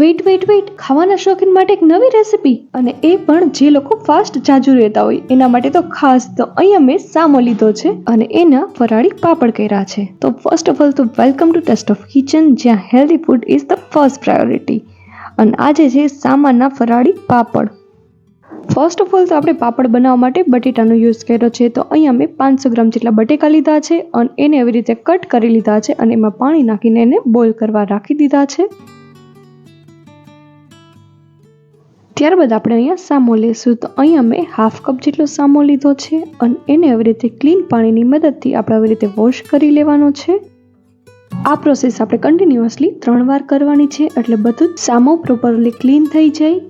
Wait wait wait ખાવાના શોખીન માટે એક નવી રેસિપી અને એ પણ જે લોકો ફાસ્ટ જાજુ રહેતા હોય. એના માટે તો ખાસ તો અહીંયા મેં સામો લીધો છે. અને એના ફરાળી પાપડ કર્યા છે. તો ફર્સ્ટ ઓફ ઓલ તો welcome to taste of kitchen જ્યાં healthy food is the first priority અને આજે છે સામાના ફરાળી પાપડ. ફર્સ્ટ ઓફ ઓલ તો આપણે પાપડ બનાવવા માટે બટેટાનો યુઝ કર્યો છે. તો અહીંયા મેં પાંચસો ગ્રામ જેટલા બટેકા લીધા છે. અને એને એવી રીતે કટ કરી લીધા છે. અને એમાં પાણી નાખીને એને બોઇલ કરવા રાખી દીધા છે. ત્યારબાદ આપણે અહીંયા સામો લેશું તો અહીંયા મેં હાફ કપ જેટલો સામો લીધો છે અને એને આવી રીતે ક્લીન પાણીની મદદથી આપણે આવી રીતે વોશ કરી લેવાનો છે. આ પ્રોસેસ આપણે કન્ટિન્યુઅસલી ત્રણ વાર કરવાની છે એટલે બધું જ સામો પ્રોપરલી ક્લીન થઈ જાય.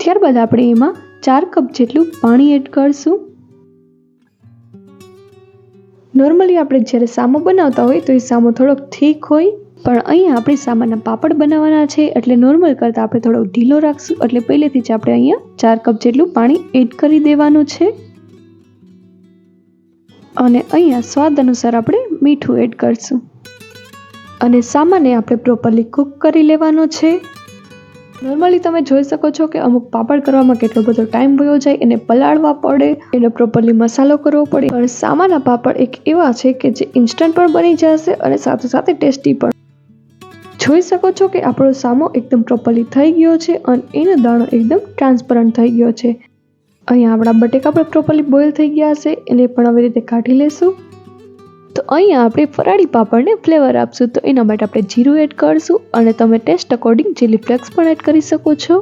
ત્યારબાદ આપણે એમાં ચાર કપ જેટલું પાણી એડ કરશું. નોર્મલી આપણે જ્યારે સામો બનાવતા હોય તો એ સામો થોડોક થીક હોય. પણ અહીંયા આપણે સામાન્ય પાપડ બનાવવાના છે, એટલે નોર્મલ કરતાં આપણે થોડો ઢીલો રાખશું. એટલે પહેલેથી જ આપણે અહીંયા ચાર કપ જેટલું પાણી એડ કરી દેવાનું છે. અને અહીંયા સ્વાદ અનુસાર આપણે મીઠું એડ કરશું. અને સામાને આપણે પ્રોપરલી કૂક કરી લેવાનો છે. નોર્મલી તમે જોઈ શકો છો કે અમુક પાપડ કરવામાં કેટલો બધો ટાઈમ વયો જાય એને પલાળવા પડે એને પ્રોપરલી મસાલો કરવો પડે. પણ સામાના પાપડ એક એવા છે કે જે ઇન્સ્ટન્ટ પણ બની જશે અને સાથે સાથે ટેસ્ટી પણ. જોઈ શકો છો કે આપણો સામો એકદમ પ્રોપરલી થઈ ગયો છે અને એનો દાણો એકદમ ટ્રાન્સપરન્ટ થઈ ગયો છે. અહીંયા આપણા બટેકા પણ પ્રોપરલી બોઇલ થઈ ગયા છે, એને પણ આવી રીતે કાઢી લેશું. તો અહીંયા આપણે ફરાળી પાપડને ફ્લેવર આપશું, તો એના માટે આપણે જીરું એડ કરીશું અને તમે ટેસ્ટ અકોર્ડિંગ ચીલી ફ્લેક્સ પણ એડ કરી શકો છો.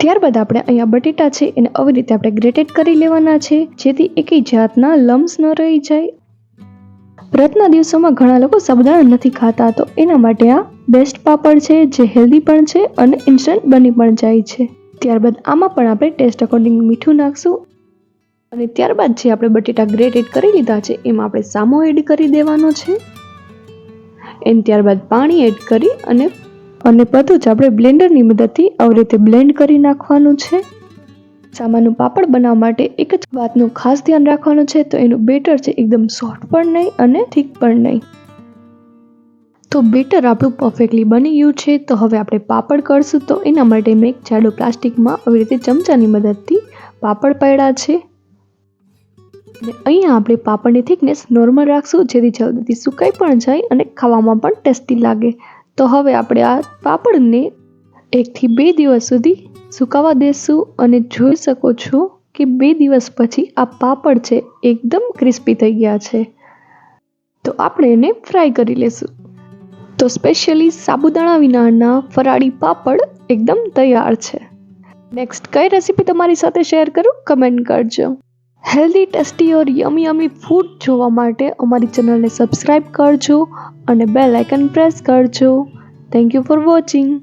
ત્યારબાદ આપણે અહીંયા બટેટા છે, એને આવી રીતે આપણે ગ્રેટેડ કરી લેવાના છે, જેથી એકેય જાતના લમ્સ ન રહી જાય વ્રતના દિવસોમાં ઘણા લોકો સાબુદાણા નથી ખાતા, તો એના માટે આ બેસ્ટ પાપડ છે, જે હેલ્ધી પણ છે અને ઇન્સ્ટન્ટ બની પણ જાય છે. ત્યારબાદ આમાં પણ આપણે ટેસ્ટ અકોર્ડિંગ મીઠું નાખશું અને ત્યારબાદ જે આપણે બટેટા ગ્રેટેડ કરી લીધા છે, એમાં આપણે સામો એડ કરી દેવાનો છે. એન ત્યારબાદ પાણી એડ કરી અને અને બધું જ આપણે બ્લેન્ડરની મદદથી આવી રીતે બ્લેન્ડ કરી નાખવાનું છે. સામાનું પાપડ બનાવવા માટે એક જ વાતનું ખાસ ધ્યાન રાખવાનું છે, તો એનું બેટર છે એકદમ સોફ્ટ પણ નહીં અને થીક પણ નહીં. તો બેટર આપણું પરફેક્ટલી બની ગયું છે, તો હવે આપણે પાપડ કરશું, તો એના માટે મેં એક જાડો પ્લાસ્ટિકમાં આવી રીતે ચમચાની મદદથી પાપડ પડ્યા છે. અને અહીંયા આપણે પાપડની થિકનેસ નોર્મલ રાખશું, જેથી જલ્દીથી સુકાઈ પણ જાય અને ખાવામાં પણ ટેસ્ટી લાગે. તો હવે આપણે આ પાપડને એકથી બે દિવસ સુધી સુકાવા દેશું અને જોઈ શકો છો કે બે દિવસ પછી આ પાપડ છે એકદમ ક્રિસ્પી થઈ ગયા છે. તો આપણે એને ફ્રાય કરી લેશું. તો સ્પેશિયલી સાબુદાણા વિનાના ફરાળી પાપડ એકદમ તૈયાર છે. નેક્સ્ટ કઈ રેસીપી તમારી સાથે શેર કરું? કમેન્ટ કરજો. Healthy tasty or yummy yummy food જોવા માટે અમારી ચેનલને સબસ્ક્રાઈબ કરજો અને બેલ આઇકન પ્રેસ કરજો. Thank you for watching